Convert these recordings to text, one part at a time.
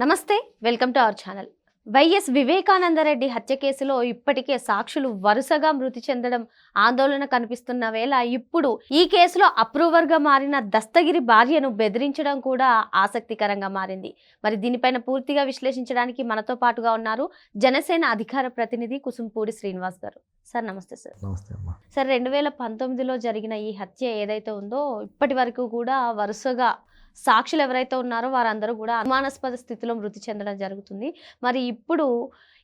నమస్తే welcome to our channel. YS Vivekanandareddy హత్య కేసులో ఇప్పటికే సాక్షులు వరుసగా మృతి చెందడం ఆందోళన కనిపిస్తున్న వేళ ఇప్పుడు ఈ కేసులో అప్రూవర్గా మారిన దస్తగిరి భార్యను బెదిరించడం కూడా ఆసక్తికరంగా మారింది. మరి దీనిపైన పూర్తిగా విశ్లేషించడానికి మనతో పాటుగా ఉన్నారు జనసేన అధికార ప్రతినిధి కుసుంపూడి శ్రీనివాస్ గారు. సార్ నమస్తే సార్. నమస్తే అమ్మా. సార్ రెండు వేల పంతొమ్మిదిలో జరిగిన ఈ హత్య ఏదైతే ఉందో ఇప్పటి వరకు కూడా వరుసగా సాక్షులు ఎవరైతే ఉన్నారో వారందరూ కూడా అనుమానాస్పద స్థితిలో మృతి చెందడం జరుగుతుంది. మరి ఇప్పుడు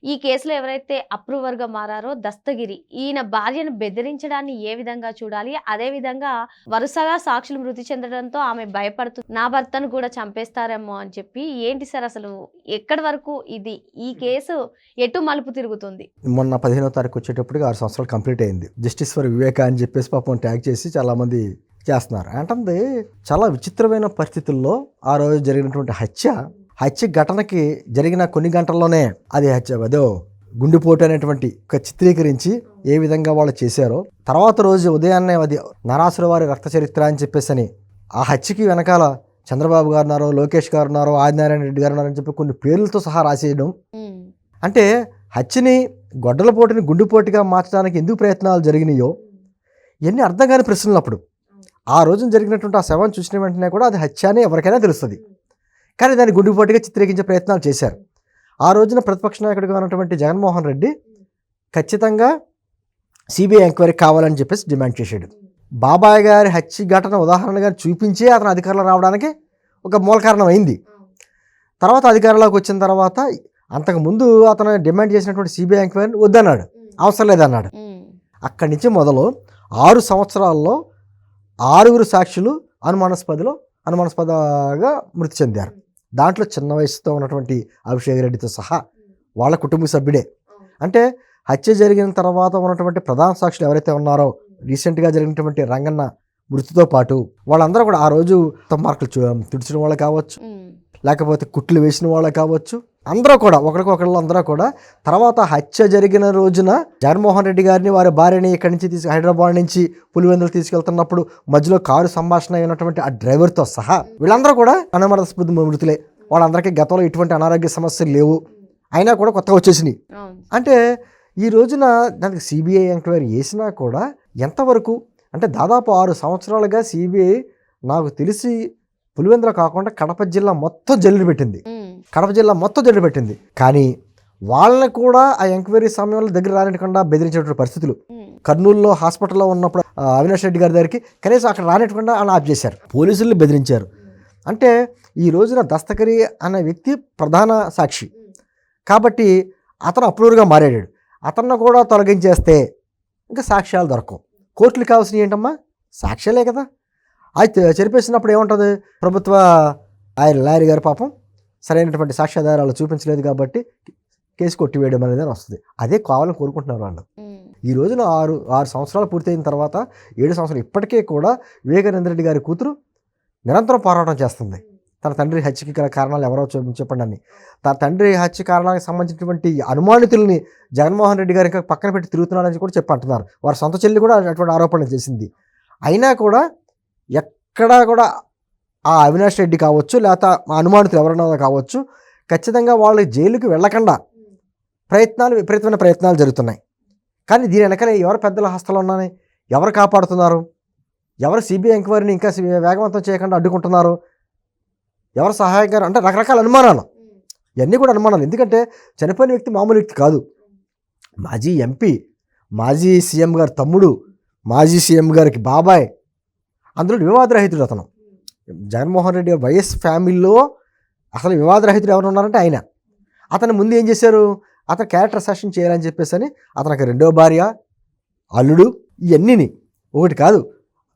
ఈ కేసులో ఎవరైతే అప్రూవర్గా మారారో దస్తగిరి ఈయన భార్యను బెదిరించడాన్ని ఏ విధంగా చూడాలి? అదే విధంగా వరుసగా సాక్షులు మృతి చెందడంతో ఆమె భయపడుతూ నా భర్తను కూడా చంపేస్తారేమో అని చెప్పి ఏంటి సార్ అసలు ఎక్కడి వరకు ఇది? ఈ కేసు ఎటు మలుపు తిరుగుతుంది? మొన్న పదిహేనో తారీఖు వచ్చేటప్పటికి ఆరు సంవత్సరాలు కంప్లీట్ అయింది. జస్టిస్ ఫర్ వివేక అని చెప్పేసి పాపం ట్యాగ్ చేసి చాలామంది చేస్తున్నారు. అంటే చాలా విచిత్రమైన పరిస్థితుల్లో ఆ రోజు జరిగినటువంటి హత్య హత్య ఘటనకి జరిగిన కొన్ని గంటల్లోనే అది హత్య అదో గుండెపోటు అనేటువంటి ఒక చిత్రీకరించి ఏ విధంగా వాళ్ళు చేశారో తర్వాత రోజు ఉదయాన్నే అది నరాసుర వారి రక్త చరిత్ర అని చెప్పేసి అని ఆ హత్యకి వెనకాల చంద్రబాబు గారు ఉన్నారు లోకేష్ గారు ఉన్నారు ఆదినారాయణ రెడ్డి గారు ఉన్నారని చెప్పి కొన్ని పేర్లతో సహా రాసేయడం. అంటే హత్యని గొడ్డల పోటుని గుండెపోటుగా మార్చడానికి ఎందుకు ప్రయత్నాలు జరిగినాయో ఇవన్నీ అర్థం కాని ప్రశ్నలు అప్పుడు. ఆ రోజున జరిగినటువంటి ఆ శవం చూసిన వెంటనే కూడా అది హత్య అని ఎవరికైనా తెలుస్తుంది. కానీ దాన్ని గుండెపోటుగా చిత్రీకరించే ప్రయత్నాలు చేశారు. ఆ రోజున ప్రతిపక్ష నాయకుడిగా ఉన్నటువంటి జగన్మోహన్ రెడ్డి ఖచ్చితంగా సిబిఐ ఎంక్వైరీ కావాలని చెప్పేసి డిమాండ్ చేశాడు. బాబాయ్ గారి హత్య ఘటన ఉదాహరణగా చూపించే అతను అధికారంలో రావడానికి ఒక మూల కారణం అయింది. తర్వాత అధికారంలోకి వచ్చిన తర్వాత అంతకుముందు అతను డిమాండ్ చేసినటువంటి సిబిఐ ఎంక్వైరీ వద్దన్నాడు. అవసరం లేదన్నాడు. అక్కడి నుంచి మొదలు ఆరు సంవత్సరాల్లో ఆరుగురు సాక్షులు అనుమానాస్పదలో అనుమానాస్పదగా మృతి చెందారు. దాంట్లో చిన్న వయసుతో ఉన్నటువంటి అభిషేక్ రెడ్డితో సహా వాళ్ళ కుటుంబ సభ్యుడే. అంటే హత్య జరిగిన తర్వాత ఉన్నటువంటి ప్రధాన సాక్షులు ఎవరైతే ఉన్నారో రీసెంట్గా జరిగినటువంటి రంగన్న మృతితో పాటు వాళ్ళందరూ కూడా ఆ రోజు మార్కులు తుడిచిన వాళ్ళు కావచ్చు లేకపోతే కుట్లు వేసిన వాళ్ళు కావచ్చు అందరూ కూడా ఒకరికొకళ్ళు అందరూ కూడా తర్వాత హత్య జరిగిన రోజున జగన్మోహన్ రెడ్డి గారిని వారి భార్యని ఇక్కడి నుంచి తీసుకు హైదరాబాద్ నుంచి పులివెందులు తీసుకెళ్తున్నప్పుడు మధ్యలో కారు సంభాషణ అయినటువంటి ఆ డ్రైవర్తో సహా వీళ్ళందరూ కూడా అనుమానాస్పద మృతులే. వాళ్ళందరికీ గతంలో ఎటువంటి అనారోగ్య సమస్యలు లేవు. అయినా కూడా కొత్తగా వచ్చేసినాయి. అంటే ఈ రోజున దానికి సిబిఐ ఎంక్వైరీ చేసినా కూడా ఎంతవరకు అంటే దాదాపు ఆరు సంవత్సరాలుగా సిబిఐ నాకు తెలిసి పులివెందుల కాకుండా కడప జిల్లా మొత్తం జల్లు పెట్టింది. కడప జిల్లా మొత్తం జల్లు పెట్టింది. కానీ వాళ్ళని కూడా ఆ ఎంక్వైరీ సమయంలో దగ్గర రానివ్వకుండా బెదిరించేటువంటి పరిస్థితులు. కర్నూలులో హాస్పిటల్లో ఉన్నప్పుడు అవినాష్ రెడ్డి గారి దగ్గరికి కనీసం అక్కడ రానివ్వకుండా ఆయన ఆఫ్ చేశారు. పోలీసుల్ని బెదిరించారు. అంటే ఈ రోజున దస్తకరి అనే వ్యక్తి ప్రధాన సాక్షి. కాబట్టి అతను అప్రూవర్గా మారాడు. అతన్ని కూడా తొలగించేస్తే ఇంకా సాక్ష్యాలు దొరకవు. కోర్టులు కావాల్సినవి ఏంటమ్మా? సాక్ష్యాలే కదా. అయితే చెరిపేసినప్పుడు ఏముంటుంది? ప్రభుత్వ ఆయన లాయర్ గారి పాపం సరైనటువంటి సాక్ష్యాధారాలు చూపించలేదు కాబట్టి కేసు కొట్టివేయడం అనేది అని వస్తుంది. అదే కావాలని కోరుకుంటున్నారు వాళ్ళు ఈ రోజున ఆరు ఆరు సంవత్సరాలు పూర్తయిన తర్వాత ఏడు సంవత్సరాలు ఇప్పటికే కూడా వివేకానంద రెడ్డి గారి కూతురు నిరంతరం పోరాటం చేస్తుంది. తన తండ్రి హత్యకి గల కారణాలు ఎవరో చూపి చెప్పండి అని తన తండ్రి హత్య కారణాలకు సంబంధించినటువంటి అనుమానితుల్ని జగన్మోహన్ రెడ్డి గారి పక్కన పెట్టి తిరుగుతున్నారని కూడా చెప్పి అంటున్నారు. వారి సొంత చెల్లి కూడా అటువంటి ఆరోపణలు చేసింది. అయినా కూడా ఎక్కడా కూడా ఆ అవినాష్ రెడ్డి కావచ్చు లేకపోతే అనుమానితులు ఎవరైనా కావచ్చు ఖచ్చితంగా వాళ్ళు జైలుకి వెళ్ళకుండా ప్రయత్నాలు విపరీతమైన ప్రయత్నాలు జరుగుతున్నాయి. కానీ దీని వెనకాల ఎవరు పెద్దల హస్తాలు ఉన్నాయి? ఎవరు కాపాడుతున్నారు? ఎవరు సిబిఐ ఎంక్వైరీని ఇంకా వేగవంతం చేయకుండా అడ్డుకుంటున్నారు? ఎవరు సహాయకారు అంటే రకరకాల అనుమానాలు. ఇవన్నీ కూడా అనుమానాలు. ఎందుకంటే చనిపోయిన వ్యక్తి మామూలు వ్యక్తి కాదు. మాజీ ఎంపీ మాజీ సీఎం గారి తమ్ముడు మాజీ సీఎం గారికి బాబాయ్ అందులో వివాదరహితుడు అతను. జగన్మోహన్ రెడ్డి గారి వైఎస్ ఫ్యామిలీలో అసలు వివాదరహితుడు ఎవరు ఉన్నారంటే ఆయన. అతను ముందు ఏం చేశారు? అతను క్యారెక్టర్ సెషన్ చేయాలని చెప్పేసి అని అతనికి రెండో భార్య అల్లుడు ఇవన్నీని ఒకటి కాదు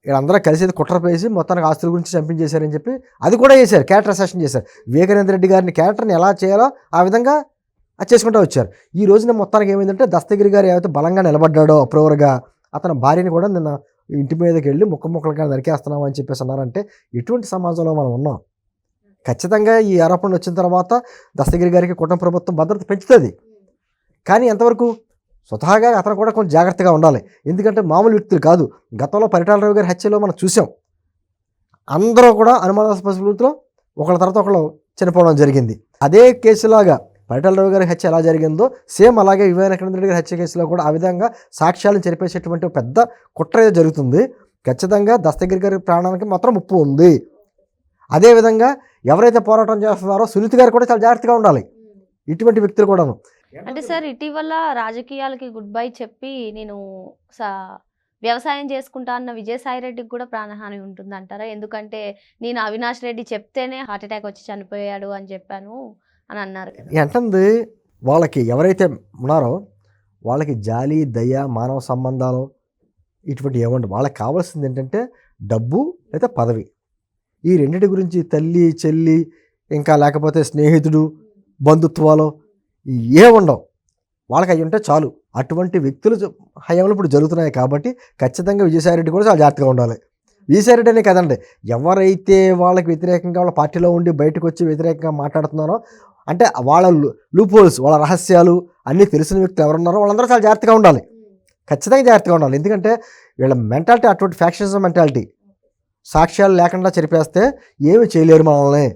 వీళ్ళందరూ కలిసి ఏదో కుట్ర పేసి మొత్తానికి ఆస్తుల గురించి చంపించేశారని చెప్పి అది కూడా చేశారు క్యారెక్టర్ సెషన్ చేశారు. వివేకానంద రెడ్డి గారిని క్యారెక్టర్ని ఎలా చేయాలో ఆ విధంగా అది చేసుకుంటూ వచ్చారు. ఈ రోజున మొత్తానికి ఏమైందంటే దస్తగిరి గారు ఏవైతే బలంగా నిలబడ్డాడో అప్రోవర్గా అతని భార్యని కూడా నిన్న ఇంటి మీదకి వెళ్ళి ముక్క ముక్కలుగా నరికేస్తున్నాం అని చెప్పేసి అన్నారంటే ఎటువంటి సమాజంలో మనం ఉన్నాం. ఖచ్చితంగా ఈ ఆరోపణలు వచ్చిన తర్వాత దస్తగిరి గారికి కుటుంబ ప్రభుత్వం భద్రత పెంచుతుంది. కానీ ఎంతవరకు స్వతహాగా అతను కూడా కొంచెం జాగ్రత్తగా ఉండాలి. ఎందుకంటే మామూలు వ్యక్తులు కాదు. గతంలో పరిటాలరావు గారి హత్యలో మనం చూసాం. అందరూ కూడా అనుమానాస్పద ఒకళ్ళ తర్వాత ఒకళ్ళు చనిపోవడం జరిగింది. అదే కేసులాగా పరిటాల రవి గారి హత్య ఎలా జరిగిందో సేమ్ అలాగే వివేకానంద రెడ్డి గారి హత్య కేసులో కూడా ఆ విధంగా సాక్ష్యాలను చెరిపేసేటువంటి పెద్ద కుట్ర జరుగుతుంది. ఖచ్చితంగా దస్తగిరి గారి ప్రాణానికి మాత్రం ముప్పు ఉంది. అదేవిధంగా ఎవరైతే పోరాటం చేస్తున్నారో సునీతి గారు కూడా చాలా జాగ్రత్తగా ఉండాలి. ఇటువంటి వ్యక్తులు కూడాను. అంటే సార్ ఇటీవల రాజకీయాలకి గుడ్ బై చెప్పి నేను సా- వ్యవసాయం చేసుకుంటా అన్న విజయసాయి రెడ్డికి కూడా ప్రాణహాని ఉంటుంది అంటారా ఎందుకంటే నేను అవినాష్ రెడ్డి చెప్తేనే హార్ట్ అటాక్ వచ్చి చనిపోయాడు అని చెప్పాను. అని అన్నారు ఏంటంది వాళ్ళకి ఎవరైతే ఉన్నారో వాళ్ళకి జాలి దయ మానవ సంబంధాలు ఇటువంటి ఏమండి వాళ్ళకి కావాల్సింది ఏంటంటే డబ్బు లేదా పదవి. ఈ రెండింటి గురించి తల్లి చెల్లి ఇంకా లేకపోతే స్నేహితుడు బంధుత్వాలు ఏ ఉండవు. వాళ్ళకి అవి ఉంటే చాలు. అటువంటి వ్యక్తులు హయాంలో ఇప్పుడు జరుగుతున్నాయి కాబట్టి ఖచ్చితంగా విజయసాయిరెడ్డి కూడా చాలా జాగ్రత్తగా ఉండాలి. విజయసాయిరెడ్డి అనే కదండి ఎవరైతే వాళ్ళకి వ్యతిరేకంగా వాళ్ళ పార్టీలో ఉండి బయటకు వచ్చి వ్యతిరేకంగా మాట్లాడుతున్నారో అంటే వాళ్ళ లూపోల్స్ వాళ్ళ రహస్యాలు అన్నీ తెలిసిన వ్యక్తులు ఎవరున్నారో వాళ్ళందరూ చాలా జాగ్రత్తగా ఉండాలి. ఖచ్చితంగా జాగ్రత్తగా ఉండాలి. ఎందుకంటే వీళ్ళ మెంటాలిటీ అటువంటి ఫ్యాక్షనిజం మెంటాలిటీ. సాక్ష్యాలు లేకుండా చెరిపేస్తే ఏమి చేయలేరు మనల్ని.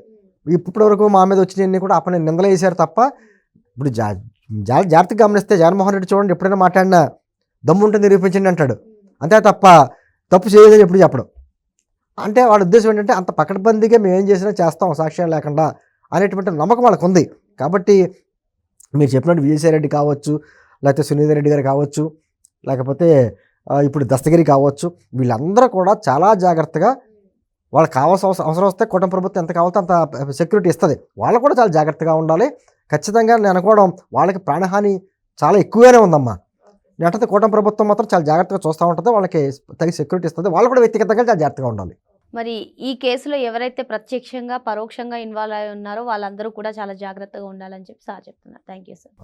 ఇప్పటి వరకు మా మీద వచ్చినవన్నీ కూడా అప్పని నిందలు వేశారు తప్ప ఇప్పుడు జా జా- జాగ్రత్తగా గమనిస్తే జగన్మోహన్ రెడ్డి చూడండి ఎప్పుడైనా మాట్లాడినా దమ్ముంటే నిరూపించండి అంటాడు. అంతే తప్ప తప్పు చేయలేదని ఎప్పుడు చెప్పడం. అంటే వాళ్ళ ఉద్దేశం ఏంటంటే అంత పకడ్బందీగా మేము ఏం చేసినా చేస్తాం సాక్ష్యాలు లేకుండా. అనేటువంటి నమ్మకం వాళ్ళకు ఉంది కాబట్టి మీరు చెప్పినట్టు విజయసాయిరెడ్డి కావచ్చు లేకపోతే సునీత రెడ్డి గారు కావచ్చు లేకపోతే ఇప్పుడు దస్తగిరి కావచ్చు వీళ్ళందరూ కూడా చాలా జాగ్రత్తగా వాళ్ళకి కావాల్సిన అవసరం అవసరం వస్తే కుటుంబ ప్రభుత్వం ఎంత కావాలో అంత సెక్యూరిటీ ఇస్తుంది. వాళ్ళు కూడా చాలా జాగ్రత్తగా ఉండాలి. ఖచ్చితంగా నేను అనుకోవడం వాళ్ళకి ప్రాణహాని చాలా ఎక్కువగానే ఉందమ్మా. అంటే కుటుంబ ప్రభుత్వం మాత్రం చాలా జాగ్రత్తగా చూస్తూ ఉంటుంది. వాళ్ళకి తగిన సెక్యూరిటీ ఇస్తుంది. వాళ్ళు కూడా వ్యక్తిగతంగా చాలా జాగ్రత్తగా ఉండాలి. మరి ఈ కేసులో ఎవరైతే ప్రత్యక్షంగా పరోక్షంగా ఇన్వాల్వ్ అయి ఉన్నారో వాళ్ళందరూ కూడా చాలా జాగ్రత్తగా ఉండాలని చెప్పి సార్ చెప్తున్నారు. Thank you sir